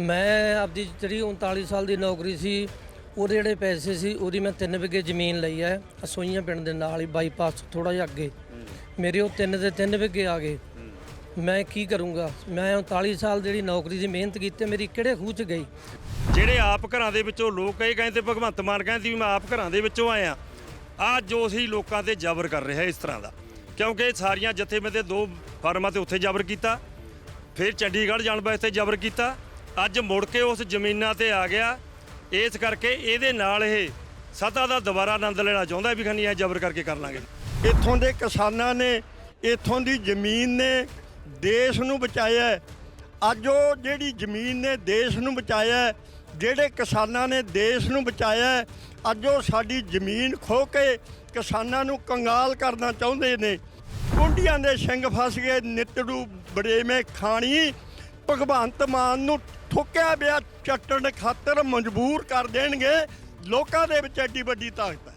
ਮੈਂ ਆਪਦੀ ਜਿਹੜੀ 39 ਸਾਲ ਦੀ ਨੌਕਰੀ ਸੀ, ਉਹਦੇ ਜਿਹੜੇ ਪੈਸੇ ਸੀ, ਉਹਦੀ ਮੈਂ 3 ਵਿਗੇ ਜ਼ਮੀਨ ਲਈ ਹੈ। ਅਸੋਈਆਂ ਪਿੰਡ ਦੇ ਨਾਲ ਹੀ ਬਾਈਪਾਸ ਤੋਂ ਥੋੜਾ ਜਿਹਾ ਅੱਗੇ। ਮੇਰੇ ਉਹ 3 ਦੇ 3 ਵਿਗੇ ਆ ਗਏ। ਮੈਂ ਕੀ ਕਰੂੰਗਾ? ਮੈਂ 39 ਸਾਲ ਜਿਹੜੀ ਨੌਕਰੀ ਦੀ ਮਿਹਨਤ ਕੀਤੀ, ਮੇਰੀ ਕਿਹੜੇ ਖੂਹ ਚ ਗਈ? ਜਿਹੜੇ ਆਪ ਘਰਾਂ ਦੇ ਵਿੱਚੋਂ ਲੋਕ ਇਹ ਕਹਿੰਦੇ ਭਗਵੰਤ ਮਾਨ ਕਹਿੰਦੇ ਵੀ ਮੈਂ ਆਪ ਘਰਾਂ ਦੇ ਵਿੱਚੋਂ ਆਇਆ। ਆ ਜੋ ਅਸੀਂ ਲੋਕਾਂ ਤੇ ਜ਼ਬਰ ਕਰ ਰਿਹਾ ਇਸ ਤਰ੍ਹਾਂ ਦਾ। ਕਿਉਂਕਿ ਸਾਰੀਆਂ ਜਥੇਬੰਦੀਆਂ ਦੋ ਫਾਰਮਾਂ ਤੇ ਉੱਥੇ ਜ਼ਬਰ ਕੀਤਾ, ਫਿਰ ਚੰਡੀਗੜ੍ਹ ਜਾਣ ਵਾਸਤੇ ਜ਼ਬਰ ਕੀਤਾ ਅੱਜ ਮੁੜ ਕੇ ਉਸ ਜ਼ਮੀਨਾਂ ਤੇ ਆ ਗਿਆ। ਇਸ ਕਰਕੇ ਇਹਦੇ ਨਾਲ ਇਹ ਸੱਤਾ ਦਾ ਦੁਬਾਰਾ ਆਨੰਦ ਲੈਣਾ ਚਾਹੁੰਦਾ ਵੀ ਖੰਨੀ ਇਹ ਜ਼ਬਰ ਕਰਕੇ ਕਰ ਲਾਂਗੇ। ਇੱਥੋਂ ਦੇ ਕਿਸਾਨਾਂ ਨੇ, ਇੱਥੋਂ ਦੀ ਜ਼ਮੀਨ ਨੇ ਦੇਸ਼ ਨੂੰ ਬਚਾਇਆ ਅੱਜ ਉਹ ਜਿਹੜੀ ਜ਼ਮੀਨ ਨੇ ਦੇਸ਼ ਨੂੰ ਬਚਾਇਆ ਜਿਹੜੇ ਕਿਸਾਨਾਂ ਨੇ ਦੇਸ਼ ਨੂੰ ਬਚਾਇਆ ਅੱਜ ਉਹ ਸਾਡੀ ਜ਼ਮੀਨ ਖੋ ਕੇ ਕਿਸਾਨਾਂ ਨੂੰ ਕੰਗਾਲ ਕਰਨਾ ਚਾਹੁੰਦੇ ਨੇ। ਕੁੰਡੀਆਂ ਦੇ ਸਿੰਘ ਫਸ ਗਏ, ਨਿੱਤੜੂ ਬੜੇਵੇਂ ਖਾਣੀ। ਭਗਵੰਤ ਮਾਨ ਨੂੰ ਠੋਕਿਆ ਬਿਆ ਚੱਟਣ ਖਾਤਰ ਮਜਬੂਰ ਕਰ ਦੇਣਗੇ। ਲੋਕਾਂ ਦੇ ਵਿੱਚ ਐਡੀ ਵੱਡੀ ਤਾਕਤ ਹੈ।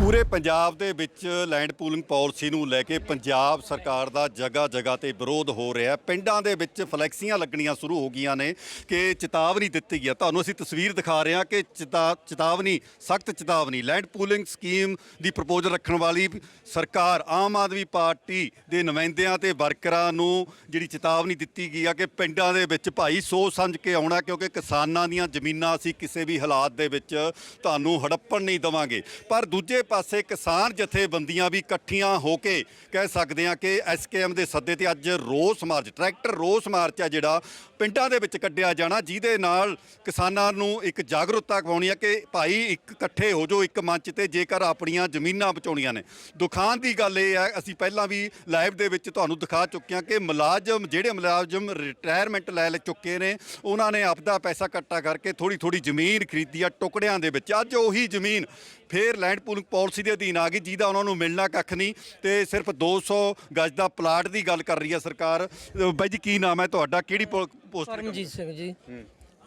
ਪੂਰੇ ਪੰਜਾਬ ਦੇ ਵਿੱਚ ਲੈਂਡ ਪੂਲਿੰਗ ਪਾਲਿਸੀ ਨੂੰ ਲੈ ਕੇ ਪੰਜਾਬ ਸਰਕਾਰ ਦਾ ਜਗ੍ਹਾ ਜਗ੍ਹਾ ਤੇ ਵਿਰੋਧ ਹੋ ਰਿਹਾ ਹੈ। ਪਿੰਡਾਂ ਦੇ ਵਿੱਚ ਫਲੈਕਸੀਆਂ ਲੱਗਣੀਆਂ ਸ਼ੁਰੂ ਹੋ ਗਈਆਂ ਨੇ ਕਿ ਚੇਤਾਵਨੀ ਦਿੱਤੀ ਗਈ ਹੈ। ਤੁਹਾਨੂੰ ਅਸੀਂ ਤਸਵੀਰ ਦਿਖਾ ਰਹੇ ਹਾਂ ਕਿ ਚੇਤਾ- ਚੇਤਾਵਨੀ, ਸਖਤ ਚੇਤਾਵਨੀ, ਲੈਂਡ ਪੂਲਿੰਗ ਸਕੀਮ ਦੀ ਪ੍ਰਪੋਜ਼ਲ ਰੱਖਣ ਵਾਲੀ ਸਰਕਾਰ, ਆਮ ਆਦਮੀ ਪਾਰਟੀ ਦੇ ਨੁਮਾਇੰਦਿਆਂ ਤੇ ਵਰਕਰਾਂ ਨੂੰ ਜਿਹੜੀ ਚੇਤਾਵਨੀ ਦਿੱਤੀ ਗਈ ਆ ਕਿ ਪਿੰਡਾਂ ਦੇ ਵਿੱਚ ਭਾਈ ਸੋਚ ਸਮਝ ਕੇ ਆਉਣਾ, ਕਿਉਂਕਿ ਕਿਸਾਨਾਂ ਦੀਆਂ ਜ਼ਮੀਨਾਂ ਅਸੀਂ ਕਿਸੇ ਵੀ ਹਾਲਾਤ ਦੇ ਵਿੱਚ ਤੁਹਾਨੂੰ ਹੜੱਪਣ ਨਹੀਂ ਦਵਾਂਗੇ। ਪਰ ਦੂਜੇ ਪਾਸੇ ਕਿਸਾਨ ਜਥੇਬੰਦੀਆਂ ਵੀ ਇਕੱਠੀਆਂ ਹੋ ਕੇ ਕਹਿ ਸਕਦੇ ਆ ਕਿ ਐਸਕੇਐਮ ਦੇ ਸੱਦੇ ਤੇ ਅੱਜ ਰੋਸ ਮਾਰਚ, ਟਰੈਕਟਰ ਰੋਸ ਮਾਰਚ ਆ ਜਿਹੜਾ ਪਿੰਡਾਂ ਦੇ ਵਿੱਚ ਕੱਢਿਆ ਜਾਣਾ, ਜਿਹਦੇ ਨਾਲ ਕਿਸਾਨਾਂ ਨੂੰ ਇੱਕ ਜਾਗਰੂਕਤਾ ਕਵਾਉਣੀ ਹੈ ਕਿ ਭਾਈ ਇੱਕ ਇਕੱਠੇ ਹੋ ਜਾਓ, ਇੱਕ ਮੰਚ ਤੇ ਜੇਕਰ ਆਪਣੀਆਂ ਜ਼ਮੀਨਾਂ ਬਚਾਉਣੀਆਂ ਨੇ। ਦੁਖਾਂ ਦੀ ਗੱਲ ਇਹ ਹੈ ਅਸੀਂ ਪਹਿਲਾਂ ਵੀ ਲਾਈਵ ਦੇ ਵਿੱਚ ਤੁਹਾਨੂੰ ਦਿਖਾ ਚੁੱਕੇ ਹਾਂ ਕਿ ਮੁਲਾਜ਼ਮ, ਜਿਹੜੇ ਮੁਲਾਜ਼ਮ ਰਿਟਾਇਰਮੈਂਟ ਲੈ ਲੈ ਚੁੱਕੇ ਨੇ, ਉਹਨਾਂ ਨੇ ਆਪਦਾ ਪੈਸਾ ਇਕੱਠਾ ਕਰਕੇ ਥੋੜੀ ਥੋੜੀ ਜ਼ਮੀਨ ਖਰੀਦੀ ਆ ਟੁਕੜਿਆਂ ਦੇ ਵਿੱਚ। ਅੱਜ ਉਹੀ ਜ਼ਮੀਨ ਫੇਰ ਲੈਂਡ ਪੂਲਿੰਗ ਪਾਲਿਸੀ ਦੇ ਅਧੀਨ ਆ ਗਈ ਜਿਹਦਾ ਉਹਨਾਂ ਨੂੰ ਮਿਲਣਾ ਕੱਖ ਨਹੀਂ ਤੇ ਸਿਰਫ 200 ਗਜ ਦਾ ਪਲਾਟ ਦੀ ਗੱਲ ਕਰ ਰਹੀ ਹੈ ਸਰਕਾਰ। ਬਾਈ ਜੀ ਕੀ ਨਾਮ ਹੈ ਤੁਹਾਡਾ? ਕਿਹੜੀ ਪੋਸਟ ਤੇ ਪਰਮਜੀਤ ਸਿੰਘ ਜੀ।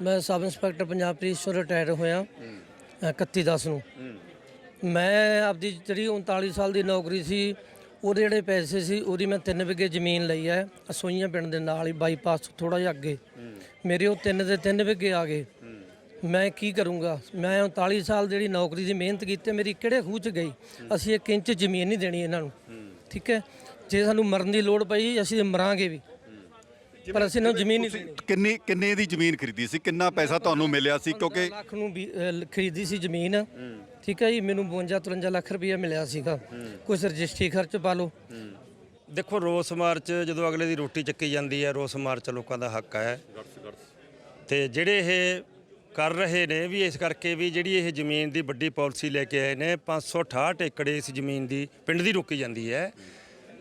ਮੈਂ ਸਬ ਇੰਸਪੈਕਟਰ ਪੰਜਾਬ ਪੁਲਿਸ ਤੋਂ ਰਿਟਾਇਰ ਹੋਇਆ 31 10 ਨੂੰ। ਮੈਂ ਆਪਦੀ ਜਿਹੜੀ 39 ਸਾਲ ਦੀ ਨੌਕਰੀ ਸੀ ਉਹਦੇ ਜਿਹੜੇ ਪੈਸੇ ਸੀ ਉਹਦੀ ਮੈਂ 3 ਵਿਗੇ ਜ਼ਮੀਨ ਲਈ ਹੈ ਅਸੋਈਆਂ ਪਿੰਡ ਦੇ ਨਾਲ ਹੀ ਬਾਈਪਾਸ ਥੋੜਾ ਜਿਹਾ ਅੱਗੇ। ਮੇਰੇ ਉਹ 3 ਦੇ 3 ਵਿਗੇ ਆ ਗਏ। ਮੈਂ ਕੀ ਕਰੂੰਗਾ? ਮੈਂ 39 ਸਾਲ ਜਿਹੜੀ ਨੌਕਰੀ ਦੀ ਮਿਹਨਤ ਕੀਤੀ ਮੇਰੀ ਕਿਹੜੇ ਖੂਹ ਚ ਗਈ? ਅਸੀਂ ਇੱਕ ਇੰਚ ਜ਼ਮੀਨ ਨਹੀਂ ਦੇਣੀ ਇਹਨਾਂ ਨੂੰ। ਠੀਕ ਹੈ? ਜੇ ਸਾਨੂੰ ਮਰਨ ਦੀ ਲੋੜ ਪਈ ਅਸੀਂ ਮਰਾਂਗੇ ਵੀ। ਪਰ ਅਸੀਂ ਇਹਨਾਂ ਨੂੰ ਜ਼ਮੀਨ ਨਹੀਂ ਕਿੰਨੀ ਕਿੰਨੇ ਦੀ ਜ਼ਮੀਨ ਖਰੀਦੀ ਸੀ? ਕਿੰਨਾ ਪੈਸਾ ਤੁਹਾਨੂੰ ਮਿਲਿਆ ਸੀ? ਕਿਉਂਕਿ ਲੱਖ ਨੂੰ ਖਰੀਦੀ ਸੀ ਜ਼ਮੀਨ। ਠੀਕ ਹੈ ਜੀ? ਮੈਨੂੰ 52 53 ਲੱਖ ਰੁਪਇਆ ਮਿਲਿਆ ਸੀਗਾ। ਕੁਝ ਰਜਿਸਟਰੀ ਖਰਚ ਪਾ ਲਓ। ਦੇਖੋ ਰੋਸ ਮਾਰਚ ਜਦੋਂ ਅਗਲੇ ਦੀ ਰੋਟੀ ਚੱਕੀ ਜਾਂਦੀ ਹੈ ਰੋਸ ਮਾਰਚ ਲੋਕਾਂ ਦਾ ਹੱਕ ਹੈ। ਤੇ ਜਿਹੜੇ ਇਹ ਕਰ ਰਹੇ ਨੇ ਵੀ ਇਸ ਕਰਕੇ ਵੀ ਜਿਹੜੀ ਇਹ ਜ਼ਮੀਨ ਦੀ ਵੱਡੀ ਪਾਲਿਸੀ ਲੈ ਕੇ ਆਏ ਨੇ 568 ਏਕੜ ਇਸ ਜ਼ਮੀਨ ਦੀ ਪਿੰਡ ਦੀ ਰੋਕੀ ਜਾਂਦੀ ਹੈ।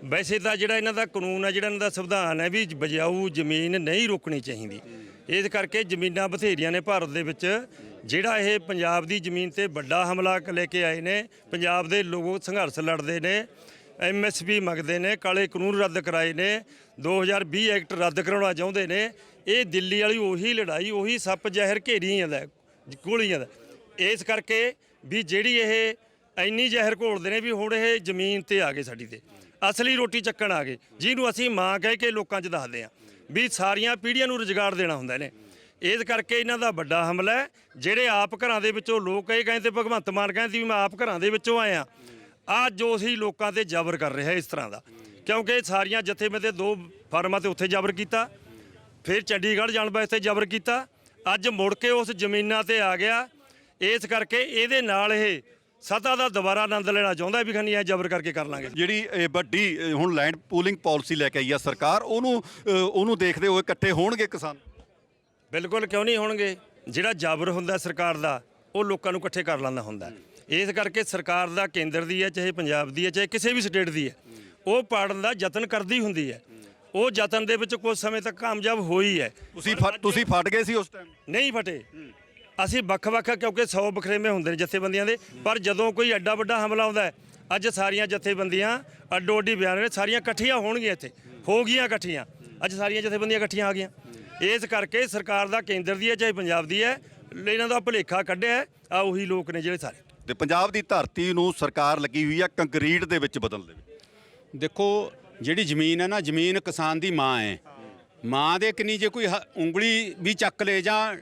ਵੈਸੇ ਤਾਂ ਜਿਹੜਾ ਇਹਨਾਂ ਦਾ ਕਾਨੂੰਨ ਹੈ, ਜਿਹੜਾ ਇਹਨਾਂ ਦਾ ਸੰਵਿਧਾਨ ਹੈ ਵੀ ਬਜਾਊ ਜ਼ਮੀਨ ਨਹੀਂ ਰੋਕਣੀ ਚਾਹੀਦੀ। ਇਸ ਕਰਕੇ ਜ਼ਮੀਨਾਂ ਬਥੇਰੀਆਂ ਨੇ ਭਾਰਤ ਦੇ ਵਿੱਚ। ਜਿਹੜਾ ਇਹ ਪੰਜਾਬ ਦੀ ਜ਼ਮੀਨ ਤੇ ਵੱਡਾ ਹਮਲਾ ਲੈ ਕੇ ਆਏ ਨੇ, ਪੰਜਾਬ ਦੇ ਲੋਕ ਸੰਘਰਸ਼ ਲੜਦੇ ਨੇ। ਐਮਐਸਪੀ ਮੰਗਦੇ ਨੇ, ਕਾਲੇ ਕਾਨੂੰਨ ਰੱਦ ਕਰਾਏ ਨੇ 2020 ਐਕਟ ਰੱਦ ਕਰਾਉਣਾ ਚਾਹੁੰਦੇ ਨੇ, ਇਹ ਦਿੱਲੀ ਵਾਲੀ ਉਹੀ ਲੜਾਈ, ਉਹੀ ਸੱਪ ਜ਼ਹਿਰ ਘੇਰੀ ਜਾਂਦਾ, ਗੋਲੀਆਂ ਦਾ। ਇਸ ਕਰਕੇ ਵੀ ਜਿਹੜੀ ਇਹ ਇੰਨੀ ਜ਼ਹਿਰ ਘੋਲਦੇ ਨੇ ਵੀ ਹੁਣ ਇਹ ਜ਼ਮੀਨ ਤੇ ਆ ਗਏ ਸਾਡੀ ਤੇ। ਅਸਲੀ ਰੋਟੀ ਚੱਕਣ ਆ ਗਏ। ਜਿਹਨੂੰ ਅਸੀਂ ਮਾਂ ਕਹਿ ਕੇ ਲੋਕਾਂ 'ਚ ਦੱਸਦੇ ਆ ਵੀ ਸਾਰੀਆਂ ਪੀੜ੍ਹੀਆਂ ਨੂੰ ਰੁਜ਼ਗਾਰ ਦੇਣਾ ਹੁੰਦਾ ਨੇ ਇਸ ਕਰਕੇ ਇਹਨਾਂ ਦਾ ਵੱਡਾ ਹਮਲਾ ਹੈ। ਜਿਹੜੇ ਆਪ ਘਰਾਂ ਦੇ ਵਿੱਚੋਂ ਲੋਕ ਇਹ ਕਹਿੰਦੇ ਭਗਵੰਤ ਮਾਨ ਕਹਿੰਦੇ ਵੀ ਮੈਂ ਆਪ ਘਰਾਂ ਦੇ ਵਿੱਚੋਂ ਆਇਆ। ਆ ਜੋ ਅਸੀਂ ਲੋਕਾਂ ਤੇ ਜ਼ਬਰ ਕਰ ਰਿਹਾ ਇਸ ਤਰ੍ਹਾਂ ਦਾ। ਕਿਉਂਕਿ ਇਹ ਸਾਰੀਆਂ ਜਥੇਬੰਦੀਆਂ ਦੋ ਫਾਰਮਾਂ ਤੇ ਉੱਥੇ ਜ਼ਬਰ ਕੀਤਾ ਫਿਰ ਚੰਡੀਗੜ੍ਹ ਜਾਣ ਵਾਸਤੇ ਜ਼ਬਰ ਕੀਤਾ। ਅੱਜ ਮੁੜ ਕੇ ਉਸ ਜ਼ਮੀਨਾਂ ਤੇ ਆ ਗਿਆ। ਇਸ ਕਰਕੇ ਇਹਦੇ ਨਾਲ ਇਹ ਸੱਤਾ ਦਾ ਦੁਬਾਰਾ ਆਨੰਦ ਲੈਣਾ ਚਾਹੁੰਦਾ ਵੀ ਖੰਨੀ ਐ ਜ਼ਬਰ ਕਰਕੇ ਕਰ ਲਾਂਗੇ। ਜਿਹੜੀ ਇਹ ਵੱਡੀ ਹੁਣ ਲੈਂਡ ਪੂਲਿੰਗ ਪਾਲਿਸੀ ਲੈ ਕੇ ਆਈ ਆ ਸਰਕਾਰ ਉਹਨੂੰ ਉਹਨੂੰ ਦੇਖਦੇ ਹੋਏ ਇਕੱਠੇ ਹੋਣਗੇ ਕਿਸਾਨ? ਬਿਲਕੁਲ ਕਿਉਂ ਨਹੀਂ ਹੋਣਗੇ? ਜਿਹੜਾ ਜ਼ਬਰ ਹੁੰਦਾ ਸਰਕਾਰ ਦਾ ਉਹ ਲੋਕਾਂ ਨੂੰ ਇਕੱਠੇ ਕਰ ਲੈਂਦਾ ਹੁੰਦਾ। ਇਸ ਕਰਕੇ ਸਰਕਾਰ ਦਾ ਕੇਂਦਰ ਦੀ ਹੈ ਚਾਹੇ ਪੰਜਾਬ ਦੀ ਹੈ ਚਾਹੇ ਕਿਸੇ ਵੀ ਸਟੇਟ ਦੀ ਹੈ ਉਹ ਪਾੜਨ ਦਾ ਯਤਨ ਕਰਦੀ ਹੁੰਦੀ ਹੈ। ਉਹ ਯਤਨ ਦੇ ਵਿੱਚ ਕੁਝ ਸਮੇਂ ਤੱਕ ਕਾਮਯਾਬ ਹੋਈ ਹੈ। ਤੁਸੀਂ ਫਟ- ਤੁਸੀਂ ਫਟ ਗਏ ਸੀ ਉਸ ਟਾਈਮ ਨਹੀਂ ਫਟੇ। ਅਸੀਂ ਵੱਖ-ਵੱਖ ਕਿਉਂਕਿ 100 ਬਖਰੇਵੇਂ ਹੁੰਦੇ ਨੇ ਜਥੇਬੰਦੀਆਂ ਦੇ ਪਰ ਜਦੋਂ ਕੋਈ ਐਡਾ ਵੱਡਾ ਹਮਲਾ ਆਉਂਦਾ ਹੈ ਅੱਜ ਸਾਰੀਆਂ ਜਥੇਬੰਦੀਆਂ ਅੱਡੋ ਅੱਡੀ ਬਿਆਨ ਨੇ ਸਾਰੀਆਂ ਇਕੱਠੀਆਂ ਹੋਣਗੀਆਂ ਇੱਥੇ। ਹੋ ਗਈਆਂ ਇਕੱਠੀਆਂ। ਅੱਜ ਸਾਰੀਆਂ ਜਥੇਬੰਦੀਆਂ ਇਕੱਠੀਆਂ ਆ ਗਈਆਂ। ਇਸ ਕਰਕੇ ਸਰਕਾਰ ਦਾ ਕੇਂਦਰ ਦੀ ਹੈ ਚਾਹੇ ਪੰਜਾਬ ਦੀ ਹੈ ਇਹਨਾਂ ਦਾ ਭੁਲੇਖਾ ਕੱਢਿਆ ਆ ਉਹੀ ਲੋਕ ਨੇ ਜਿਹੜੇ ਸਾਰੇ। ਤੇ ਪੰਜਾਬ ਦੀ ਧਰਤੀ ਨੂੰ ਸਰਕਾਰ ਲੱਗੀ ਹੋਈ ਆ ਕੰਕਰੀਟ ਦੇ ਵਿੱਚ ਬਦਲਣ ਦੇ ਦੇਖੋ, ਜਿਹੜੀ ਜ਼ਮੀਨ ਹੈ ਨਾ, ਜ਼ਮੀਨ ਕਿਸਾਨ ਦੀ ਮਾਂ ਹੈ। ਮਾਂ ਦੇ ਕਿੰਨੀ ਜੇ ਕੋਈ ਹ- ਉਂਗਲੀ ਵੀ ਚੱਕ ਲੇ ਜਾਂ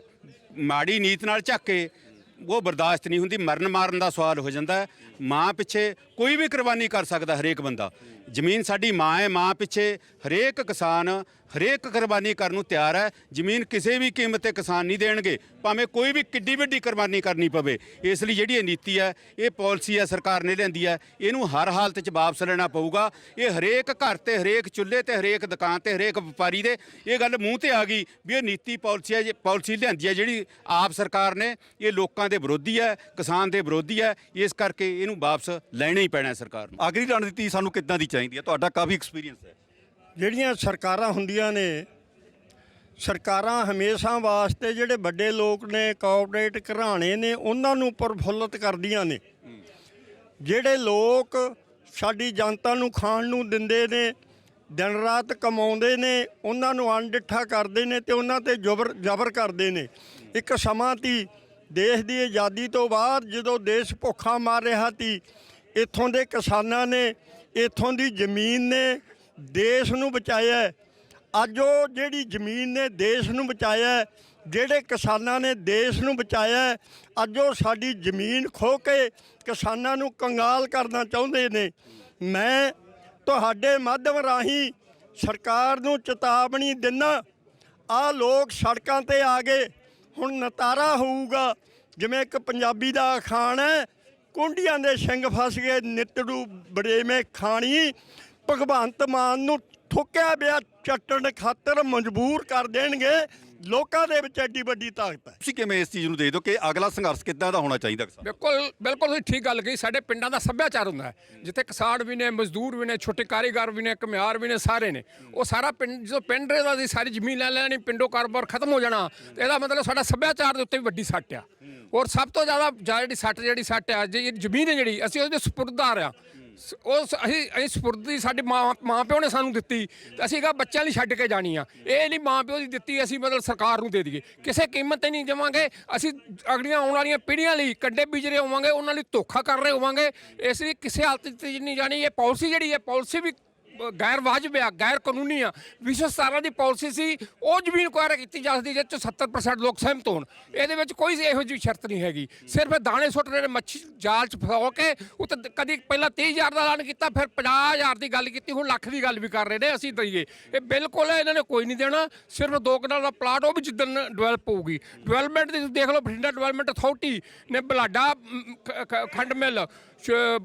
ਮਾੜੀ ਨੀਤ ਨਾਲ ਝੱਕੇ ਉਹ ਬਰਦਾਸ਼ਤ ਨਹੀਂ ਹੁੰਦੀ, ਮਰਨ ਮਾਰਨ ਦਾ ਸਵਾਲ ਹੋ ਜਾਂਦਾ ਹੈ। ਮਾਂ ਪਿੱਛੇ ਕੋਈ ਵੀ ਕੁਰਬਾਨੀ ਕਰ ਸਕਦਾ ਹਰੇਕ ਬੰਦਾ। ਜ਼ਮੀਨ ਸਾਡੀ ਮਾਂ ਹੈ, ਮਾਂ ਪਿੱਛੇ ਹਰੇਕ ਕਿਸਾਨ ਹਰੇਕ ਕੁਰਬਾਨੀ ਕਰਨ ਨੂੰ ਤਿਆਰ ਹੈ। ਜ਼ਮੀਨ ਕਿਸੇ ਵੀ ਕੀਮਤ ਤੇ ਕਿਸਾਨ ਨਹੀਂ ਦੇਣਗੇ। ਭਾਵੇਂ ਕੋਈ ਵੀ ਕਿੱਡੀ ਵੱਡੀ ਕੁਰਬਾਨੀ ਕਰਨੀ ਪਵੇ। ਇਸ ਲਈ ਜਿਹੜੀ ਇਹ ਨੀਤੀ ਹੈ, ਇਹ ਪਾਲਿਸੀ ਹੈ, ਸਰਕਾਰ ਨੇ ਲਿਆਂਦੀ ਹੈ। ਇਹਨੂੰ ਹਰ ਹਾਲਤ 'ਚ ਵਾਪਸ ਲੈਣਾ ਪਊਗਾ। ਇਹ ਹਰੇਕ ਘਰ ਤੇ, ਹਰੇਕ ਚੁੱਲ੍ਹੇ ਤੇ, ਹਰੇਕ ਦੁਕਾਨ ਤੇ, ਹਰੇਕ ਵਪਾਰੀ ਦੇ ਇਹ ਗੱਲ ਮੂੰਹ ਤੇ ਆ ਗਈ ਵੀ ਇਹ ਨੀਤੀ ਪਾਲਿਸੀ ਹੈ ਜੇ ਪਾਲਿਸੀ ਲਿਆਂਦੀ ਹੈ ਜਿਹੜੀ ਆਪ ਸਰਕਾਰ ਨੇ। ਇਹ ਲੋਕਾਂ ਦੇ ਵਿਰੋਧੀ ਹੈ, ਕਿਸਾਨ ਦੇ ਵਿਰੋਧੀ ਹੈ। ਇਸ ਕਰਕੇ ਇਹਨੂੰ ਵਾਪਸ ਲੈਣਾ ਹੀ ਪੈਣਾ ਸਰਕਾਰ ਨੂੰ। ਅਗਲੀ ਰਣਨੀਤੀ ਸਾਨੂੰ ਕਿੱਦਾਂ ਦੀ ਚਾਹੀਦੀ ਹੈ? ਤੁਹਾਡਾ ਕਾਫੀ ਐਕਸਪੀਰੀਅੰਸ ਹੈ। ਜਿਹੜੀਆਂ ਸਰਕਾਰਾਂ ਹੁੰਦੀਆਂ ਨੇ, ਸਰਕਾਰਾਂ ਹਮੇਸ਼ਾ ਵਾਸਤੇ ਜਿਹੜੇ ਵੱਡੇ ਲੋਕ ਨੇ ਕਾਰਪੋਰੇਟ ਘਰਾਣੇ ਨੇ, ਉਹਨਾਂ ਨੂੰ ਪ੍ਰਫੁੱਲਤ ਕਰਦੀਆਂ ਨੇ। ਜਿਹੜੇ ਲੋਕ ਸਾਡੀ ਜਨਤਾ ਨੂੰ ਖਾਣ ਨੂੰ ਦਿੰਦੇ ਨੇ, ਦਿਨ ਰਾਤ ਕਮਾਉਂਦੇ ਨੇ, ਉਹਨਾਂ ਨੂੰ ਅਣਡਿੱਠਾ ਕਰਦੇ ਨੇ ਤੇ ਉਹਨਾਂ ਤੇ ਜ਼ਬਰ ਜ਼ਬਰ ਕਰਦੇ ਨੇ। ਇੱਕ ਸਮਾਂ ਤੀ ਦੇਸ਼ ਦੀ ਆਜ਼ਾਦੀ ਤੋਂ ਬਾਅਦ ਜਦੋਂ ਦੇਸ਼ ਭੁੱਖਾ ਮਾਰ ਰਿਹਾ ਸੀ, ਇੱਥੋਂ ਦੇ ਕਿਸਾਨਾਂ ਨੇ, ਇੱਥੋਂ ਦੀ ਜ਼ਮੀਨ ਨੇ ਦੇਸ਼ ਨੂੰ ਬਚਾਇਆ ਅੱਜ ਉਹ ਜਿਹੜੀ ਜ਼ਮੀਨ ਨੇ ਦੇਸ਼ ਨੂੰ ਬਚਾਇਆ ਜਿਹੜੇ ਕਿਸਾਨਾਂ ਨੇ ਦੇਸ਼ ਨੂੰ ਬਚਾਇਆ ਅੱਜ ਉਹ ਸਾਡੀ ਜ਼ਮੀਨ ਖੋ ਕੇ ਕਿਸਾਨਾਂ ਨੂੰ ਕੰਗਾਲ ਕਰਨਾ ਚਾਹੁੰਦੇ ਨੇ। ਮੈਂ ਤੁਹਾਡੇ ਮਾਧਿਅਮ ਰਾਹੀਂ ਸਰਕਾਰ ਨੂੰ ਚੇਤਾਵਨੀ ਦਿੰਨਾ ਆ ਲੋਕ ਸੜਕਾਂ ਤੇ ਆ ਗਏ, ਹੁਣ ਨਤਾਰਾ ਹੋਊਗਾ, ਜਿਵੇਂ ਇੱਕ ਪੰਜਾਬੀ ਦਾ ਅਖਾਣ ਹੈ, ਕੁੰਡੀਆਂ ਦੇ ਸਿੰਘ ਫਸ ਗਏ, ਨਿੱਤੜੂ ਬੜੇਵੇਂ ਖਾਣੀ ਭਗਵੰਤ ਮਾਨ ਨੂੰ ਠੋਕਿਆ ਬਿਆ ਚੱਟਣ ਖਾਤਰ ਮਜਬੂਰ ਕਰ ਦੇਣਗੇ। ਲੋਕਾਂ ਦੇ ਵਿੱਚ ਐਡੀ ਵੱਡੀ ਤਾਕਤ ਹੈ। ਤੁਸੀਂ ਕਿਵੇਂ ਇਸ ਚੀਜ਼ ਨੂੰ ਦੇਖਦੇ ਹੋ ਕਿ ਅਗਲਾ ਸੰਘਰਸ਼ ਕਿੱਦਾਂ ਦਾ ਹੋਣਾ ਚਾਹੀਦਾ ਕਿਸਾਨ? ਬਿਲਕੁਲ ਬਿਲਕੁਲ ਤੁਸੀਂ ਠੀਕ ਗੱਲ ਕਹੀ। ਸਾਡੇ ਪਿੰਡਾਂ ਦਾ ਸੱਭਿਆਚਾਰ ਹੁੰਦਾ ਹੈ। ਜਿੱਥੇ ਕਿਸਾਨ ਵੀ ਨੇ ਮਜ਼ਦੂਰ ਵੀ ਨੇ ਛੋਟੇ ਕਾਰੀਗਰ ਵੀ ਨੇ ਕਮਿਆਰ ਵੀ ਨੇ ਸਾਰੇ ਨੇ। ਉਹ ਸਾਰਾ ਪਿੰਡ ਜਦੋਂ ਪਿੰਡ ਦਾ ਦੀ ਸਾਰੀ ਜ਼ਮੀਨ ਲੈ ਲੈਣੀ ਪਿੰਡੋਂ ਕਾਰੋਬਾਰ ਖਤਮ ਹੋ ਜਾਣਾ। ਤੇ ਇਹਦਾ ਮਤਲਬ ਸਾਡਾ ਸੱਭਿਆਚਾਰ ਦੇ ਉੱਤੇ ਵੀ ਵੱਡੀ ਸੱਟ ਆ। ਔਰ ਸਭ ਤੋਂ ਜ਼ਿਆਦਾ ਜਿਹੜੀ ਸੱਟ ਜਿਹੜੀ ਸੱਟ ਆ ਜੇ ਜ਼ਮੀਨ ਹੈ ਜਿਹੜੀ ਅਸੀਂ ਉਹਦੇ ਸਪੁਰਦਾਰ ਆ। ਸ- ਉਹ ਸ- ਅਸੀਂ ਅਸੀਂ ਸਪੁਰਦੀ, ਸਾਡੇ ਮਾਂ ਮਾਂ ਪਿਓ ਨੇ ਸਾਨੂੰ ਦਿੱਤੀ। ਤੇ ਅਸੀਂ ਕਹਾ ਬੱਚਿਆਂ ਲਈ ਛੱਡ ਕੇ ਜਾਣੀ ਆ। ਇਹ ਨਹੀਂ ਮਾਂ ਪਿਓ ਦੀ ਦਿੱਤੀ, ਅਸੀਂ ਮਤਲਬ ਸਰਕਾਰ ਨੂੰ ਦੇ ਦਈਏ। ਕਿਸੇ ਕੀਮਤ ਤੇ ਨਹੀਂ ਦੇਵਾਂਗੇ। ਅਸੀਂ ਅਗਲੀਆਂ ਆਉਣ ਵਾਲੀਆਂ ਪੀੜ੍ਹੀਆਂ ਲਈ ਕੱਡੇ ਬੀਜਰੇ ਹੋਵਾਂਗੇ, ਉਹਨਾਂ ਲਈ ਧੋਖਾ ਕਰ ਰਹੇ ਹੋਵਾਂਗੇ। ਇਸ ਲਈ ਕਿਸੇ ਹਾਲਤ 'ਚ ਨਹੀਂ ਜਾਣੀ। ਇਹ ਪਾਲਿਸੀ ਜਿਹੜੀ ਹੈ, ਪਾਲਿਸੀ ਵੀ ਗੈਰ ਵਾਜਬ ਆ, ਗੈਰ ਕਾਨੂੰਨੀ ਆ। 2017 ਦੀ ਪਾਲਿਸੀ ਸੀ, ਉਹ ਜ਼ਮੀਨ ਕੁਆਰ ਕੀਤੀ ਜਾ ਸਕਦੀ ਜਿਸ 'ਚ 70% ਲੋਕ ਸਹਿਮਤ ਹੋਣ। ਇਹਦੇ ਵਿੱਚ ਕੋਈ ਇਹੋ ਜਿਹੀ ਸ਼ਰਤ ਨਹੀਂ ਹੈਗੀ। ਸਿਰਫ ਦਾਣੇ ਸੁੱਟ ਰਹੇ ਨੇ, ਮੱਛੀ ਜਾਲ 'ਚ ਫਸਾ ਕੇ, ਉਹ ਤਾਂ ਕਦੀ ਪਹਿਲਾਂ 30000 ਦਾ ਐਲਾਨ ਕੀਤਾ, ਫਿਰ 50000 ਦੀ ਗੱਲ ਕੀਤੀ, ਹੁਣ ਲੱਖ ਦੀ ਗੱਲ ਵੀ ਕਰ ਰਹੇ ਨੇ, ਅਸੀਂ ਦਈਏ। ਇਹ ਬਿਲਕੁਲ ਇਹਨਾਂ ਨੇ ਕੋਈ ਨਹੀਂ ਦੇਣਾ, ਸਿਰਫ ਦੋ ਕਨਾਲ ਦਾ ਪਲਾਟ, ਉਹ ਵੀ ਜਿੱਦਣ ਡਿਵੈਲਪ ਹੋਊਗੀ। ਡਿਵੈਲਪਮੈਂਟ ਦੀ ਤੁਸੀਂ ਦੇਖ ਲਓ, ਬਠਿੰਡਾ ਡਿਵੈਲਪਮੈਂਟ ਅਥਾਰਟੀ ਨੇ ਬਲਾਡਾ ਖੰਡ ਮਿੱਲ, ਸ਼-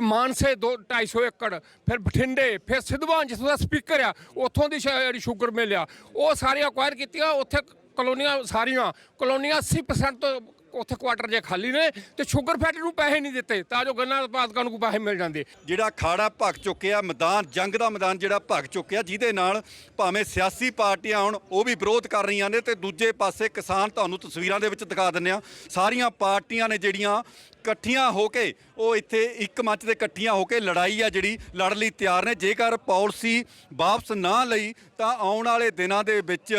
ਮਾਨਸੇ ਦੋ 250 ਏਕੜ, ਫਿਰ ਬਠਿੰਡੇ, ਫਿਰ ਸਿੱਧਵਾਂ, ਜਿੱਥੋਂ ਦਾ ਸਪੀਕਰ ਆ, ਉੱਥੋਂ ਦੀ ਸ਼- ਜਿਹੜੀ ਸ਼ੂਗਰ ਮਿਲ ਆ। ਉਹ ਸਾਰੀਆਂ ਅਕਵਾਇਰ ਕੀਤੀਆਂ, ਉੱਥੇ ਕਲੋਨੀਆਂ ਸਾਰੀਆਂ, ਕਲੋਨੀਆਂ 80% ਤੋਂ ਉੱਥੇ ਕੁਆਟਰ ਜੇ ਖਾਲੀ ਨੇ ਤੇ ਸ਼ੂਗਰ ਫੈਕਟਰੀ ਨੂੰ ਪੈਸੇ ਨਹੀਂ ਦਿੱਤੇ, ਤਾਂ ਜੋ ਗੰਨਾ ਉਤਪਾਦਕਾਂ ਨੂੰ ਪੈਸੇ ਮਿਲ ਜਾਂਦੇ। ਜਿਹੜਾ ਖਾੜਾ ਭਗ ਚੁੱਕਿਆ, ਮੈਦਾਨ, ਜੰਗ ਦਾ ਮੈਦਾਨ ਜਿਹੜਾ ਭਗ ਚੁੱਕਿਆ, ਜਿਹਦੇ ਨਾਲ ਭਾਵੇਂ ਸਿਆਸੀ ਪਾਰਟੀਆਂ ਹੁਣ, ਉਹ ਵੀ ਵਿਰੋਧ ਕਰ ਰਹੀਆਂ ਨੇ ਤੇ ਦੂਜੇ ਪਾਸੇ ਕਿਸਾਨ ਤੁਹਾਨੂੰ ਤਸਵੀਰਾਂ ਦੇ ਵਿੱਚ ਦਿਖਾ ਦਿੰਨੇ ਆ ਸਾਰੀਆਂ ਪਾਰਟੀਆਂ ਨੇ ਜਿਹੜੀਆਂ ਇਕੱਠੀਆਂ ਹੋ ਕੇ, ਉਹ ਇੱਥੇ ਇੱਕ ਮੰਚ ਤੇ ਇਕੱਠੀਆਂ ਹੋ ਕੇ ਲੜਾਈ ਆ ਜਿਹੜੀ ਲੜਨ ਲਈ ਤਿਆਰ ਨੇ। ਜੇਕਰ ਪਾਲਿਸੀ ਵਾਪਸ ਨਾ ਲਈ, ਤਾਂ ਆਉਣ ਵਾਲੇ ਦਿਨਾਂ ਦੇ ਵਿੱਚ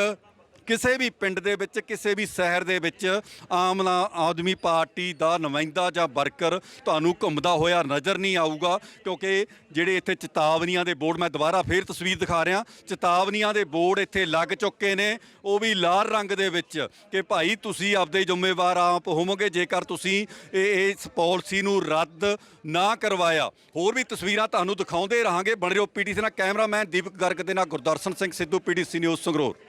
ਕਿਸੇ ਵੀ ਪਿੰਡ ਦੇ ਵਿੱਚ, ਕਿਸੇ ਵੀ ਸ਼ਹਿਰ ਦੇ ਵਿੱਚ ਆਮ ਆਦਮੀ ਪਾਰਟੀ ਦਾ ਨੁਮਾਇੰਦਾ ਜਾਂ ਵਰਕਰ ਤੁਹਾਨੂੰ ਘੁੰਮਦਾ ਹੋਇਆ ਨਜ਼ਰ ਨਹੀਂ ਆਊਗਾ ਕਿਉਂਕਿ ਜਿਹੜੇ ਇੱਥੇ ਚੇਤਾਵਨੀਆਂ ਦੇ ਬੋਰਡ, ਮੈਂ ਦੁਬਾਰਾ ਫੇਰ ਤਸਵੀਰ ਦਿਖਾ ਰਿਹਾ, ਚੇਤਾਵਨੀਆਂ ਦੇ ਬੋਰਡ ਇੱਥੇ ਲੱਗ ਚੁੱਕੇ ਨੇ। ਉਹ ਵੀ ਲਾਲ ਰੰਗ ਦੇ ਵਿੱਚ ਕਿ ਭਾਈ ਤੁਸੀਂ ਆਪਦੇ ਜ਼ਿੰਮੇਵਾਰ ਆਪ ਹੋਵੋਗੇ, ਜੇਕਰ ਤੁਸੀਂ ਇਹ ਇਸ ਪਾਲਿਸੀ ਨੂੰ ਰੱਦ ਨਾ ਕਰਵਾਇਆ। ਹੋਰ ਵੀ ਤਸਵੀਰਾਂ ਤੁਹਾਨੂੰ ਦਿਖਾਉਂਦੇ ਰਹਾਂਗੇ। ਬਣ ਰਹੋ ਪੀਟੀਸੀ ਨਾਲ ਕੈਮਰਾਮੈਨ ਦੀਪਕ ਗਰਗ ਦੇ ਨਾਲ ਗੁਰਦਰਸ਼ਨ ਸਿੰਘ ਸਿੱਧੂ, ਪੀਟੀਸੀ ਨਿਊਜ਼ ਸੰਗਰੂਰ।